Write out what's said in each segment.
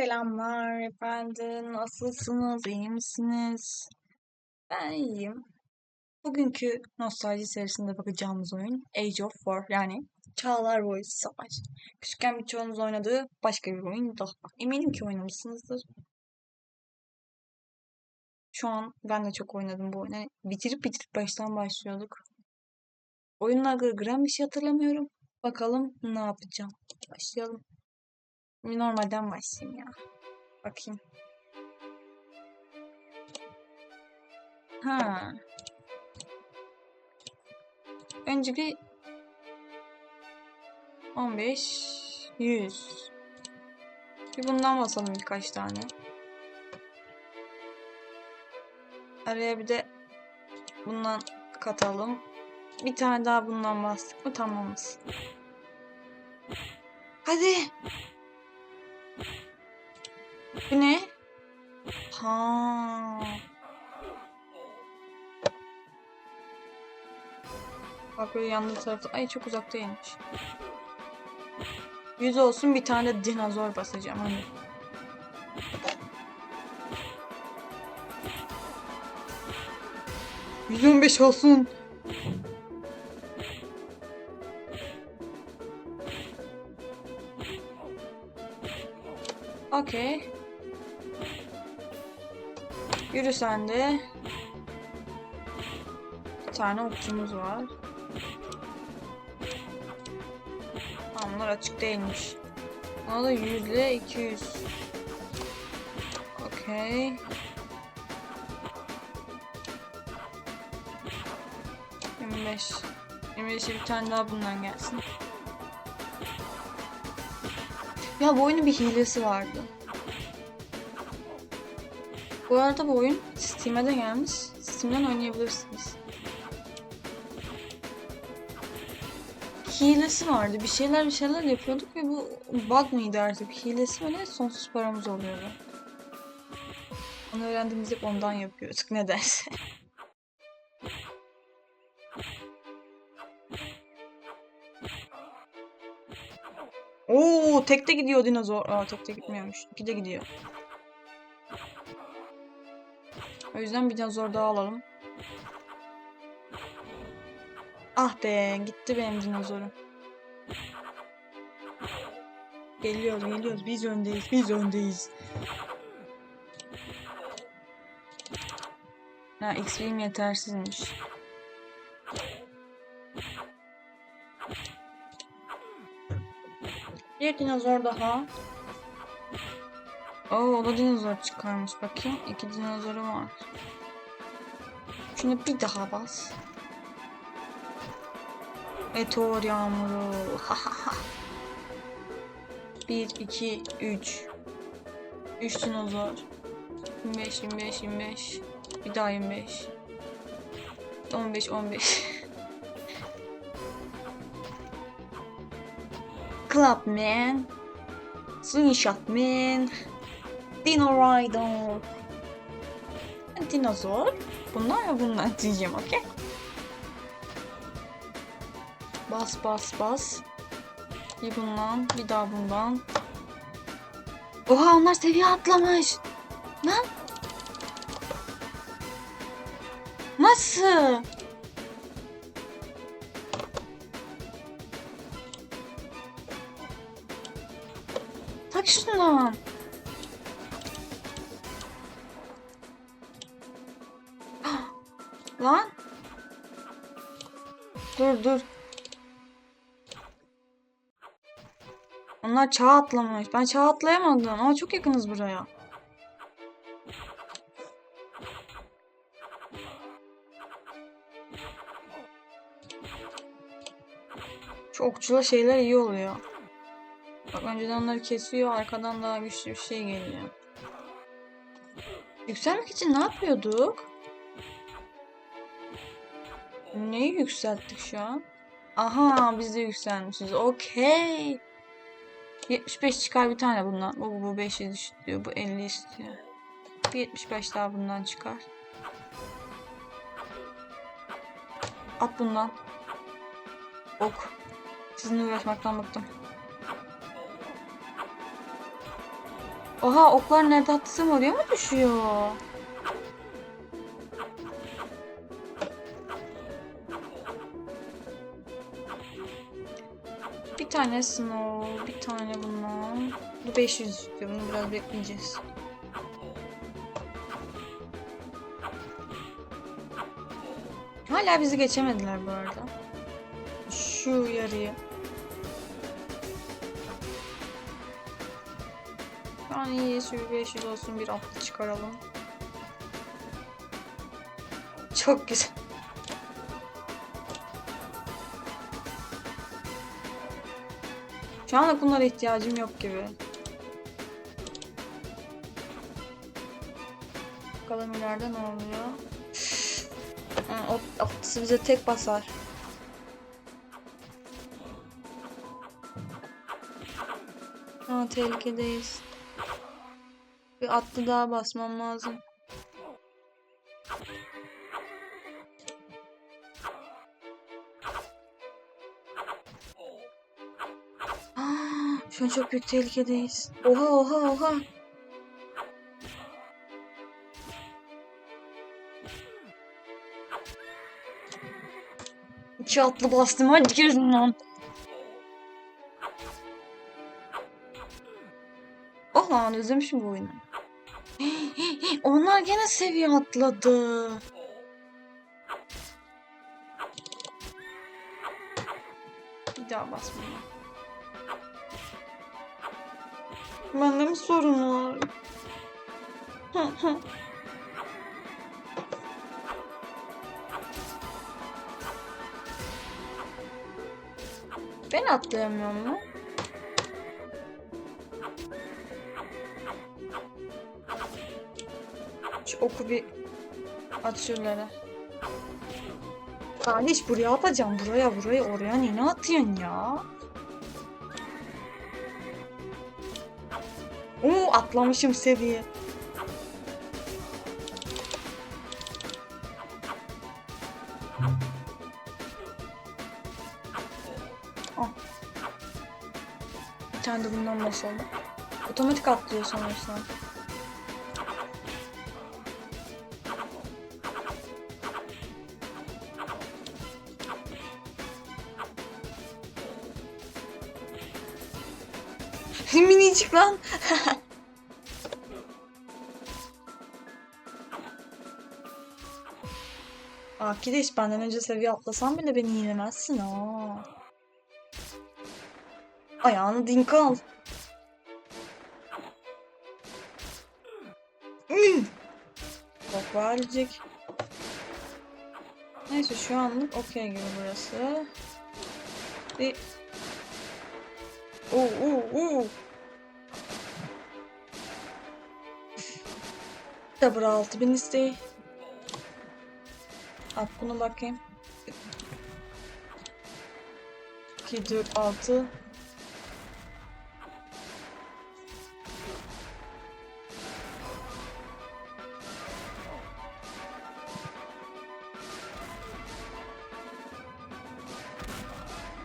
Selamlar efendim. Nasılsınız? İyi misiniz? Ben iyiyim. Bugünkü nostalji serisinde bakacağımız oyun Age of War yani Çağlar Boyusu Savaş. Küçükken birçoğunuz oynadığı başka bir oyun daha. Eminim ki oynamışsınızdır. Şu an ben de çok oynadım bu oyunu. Bitirip bitirip baştan başlıyorduk. Oyunla gram bir şey hatırlamıyorum. Bakalım ne yapacağım. Başlayalım. Normalden başlayayım ya. Bakayım. Ha. Önce bir 15 100 Bir bundan basalım birkaç tane. Araya bir de bundan katalım. Bir tane daha bundan bastık mı tamamız. Hadi. Bu ne? Ha. Bak böyle yanlı tarafta. Ay çok uzaktaymış. Yüz olsun bir tane de dinozor basacağım hani. Yüz on beş olsun. Okey. Yürü sen de. Bir tane okçumuz var. Onlar açık değilmiş. Ona da 100 ile 200. Okey. Beş. Beşe bir tane daha bundan gelsin. Ya bu oyunun bir hilesi vardı. Bu arada bu oyun Steam'e de gelmiş. Steam'den oynayabilirsiniz. Hilesi vardı. Bir şeyler bir şeyler yapıyorduk ve bu bug mıydı artık? Hilesi böyle sonsuz paramız oluyordu. Onu öğrendiğimizde hep ondan yapıyorduk nedense. Oo, tekte gidiyor dinozor. Aa, tekte gitmiyormuş. İkide gidiyor. O yüzden bir dinozor daha alalım. Ah be, gitti benim dinozorum. Geliyoruz, geliyoruz. Biz öndeyiz, biz öndeyiz. Ha, XP'm yetersizmiş. Bir dinozor daha. Oo, o da dinozor çıkarmış. Bakayım. iki dinozoru var. Şunu bir daha bas. Meteor yağmuru. bir, iki, üç. Üç dinozor. 25, 25, 25. Bir daha 25. 15, 15. Club Man, Slingshot Man, Dino Rider, Dinozor. Bunlar ya bunlar diyeceğim okey. Bas bas bas. Bir bundan, bir daha bundan. Oha onlar seviye atlamış. Lan. Nasıl? Tak şundan. Lan. Dur dur. Onlar çağ atlamış. Ben çağ atlayamadım ama çok yakınız buraya. Şu okçula şeyler iyi oluyor. Bak önceden onları kesiyor, arkadan daha güçlü bir şey geliyor. Yükselmek için ne yapıyorduk? Neyi yükselttik şu an? Aha biz de yükselmişiz. Okey. 75 çıkar bir tane bundan. Bu, bu 5 istiyor. Bu 50 istiyor. Bir 75 daha bundan çıkar. At bundan. Ok. Sizinle uğraşmaktan bıktım. Oha oklar nerede attısam oraya mı düşüyor? Bir tane snow, bir tane bundan. Bu 500 istiyor. Bunu biraz bekleyeceğiz. Hala bizi geçemediler bu arada. Şu yarıyı. An iyi. Şu 500 olsun bir atlı çıkaralım. Çok güzel. Şu anda bunlara ihtiyacım yok gibi. Bakalım ileride ne oluyor. Hı, o atlısı bize tek basar. Ha tehlikedeyiz. Bir atlı daha basmam lazım. An çok büyük tehlikedeyiz. Oha oha oha. İki atlı bastım hadi girin lan. Oh lan özlemişim bu oyunu. Onlar gene seviye atladı. Bir daha basmayayım. Bende mi sorun var? ben atlayamıyor mu? Şu oku bir at şuralara. Kardeş buraya atacağım. Buraya buraya oraya niye atıyorsun ya? Oo atlamışım seviye. Al. Bir tane de bundan basalım. Otomatik atlıyor sanırsam. Minicik lan. Akideş benden önce seviye atlasan bile beni yenemezsin ha. Ayağını dink al. Bak verecek. Neyse şu anlık okey gibi burası. Bir... Oo, oo, oo. Sabır 6000 isteği. At bunu bakayım. 2, 4, 6.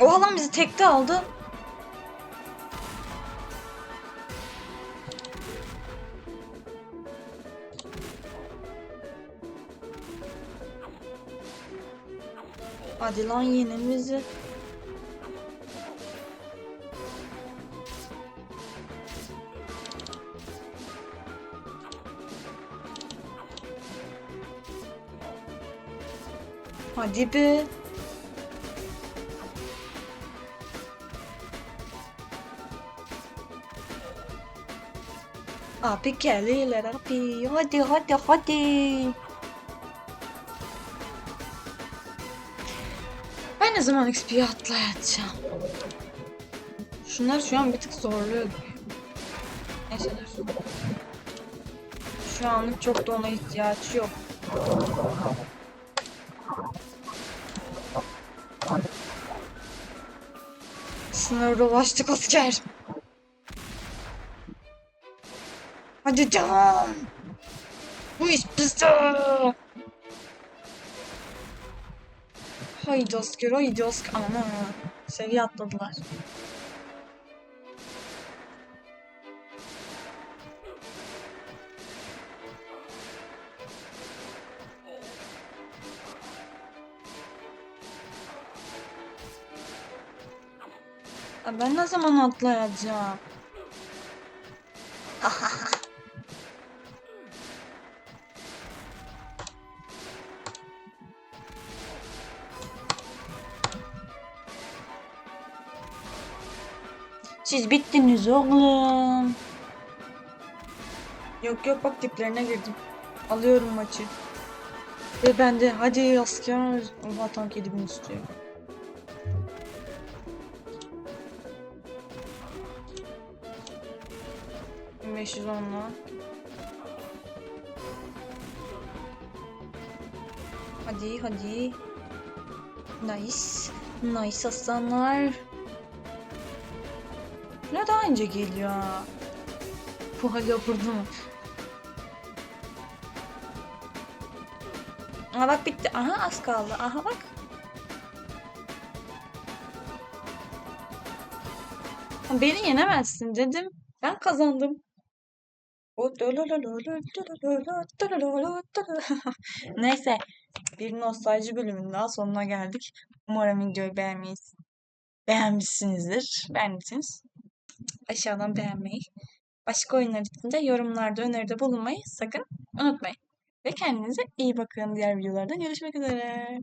Oha lan bizi tekte aldı. Hadi lan yine bizi. Hadi be. Abi geliyorlar abi. Hadi hadi hadi. Zaman XP'ye atlayacağım? Şunlar şu an bir tık zorluyor. Neyse dur. Şu anlık çok da ona ihtiyaç yok. Sınırda ulaştık asker. Hadi canım. Bu iş bizde. Haydos Giro, Haydos Ananı. Seviye atladılar. Ben ne zaman atlayacağım? Siz bittiniz oğlum. Yok yok bak diplerine girdim. Alıyorum maçı. Ve ben de hadi asker. Oha tank 7000 istiyor. Beş yüz onla. Hadi hadi. Nice. Nice aslanlar. Ne daha önce geliyor. ha? Bu hala burada mı? Aha bak bitti. Aha az kaldı. Aha bak. Beni yenemezsin dedim. Ben kazandım. Neyse. Bir nostalji bölümünün daha sonuna geldik. Umarım videoyu beğenmeyiz. Beğenmişsinizdir. Beğendiyseniz aşağıdan beğenmeyi, başka oyunlar için de yorumlarda öneride bulunmayı sakın unutmayın. Ve kendinize iyi bakın. Diğer videolarda görüşmek üzere.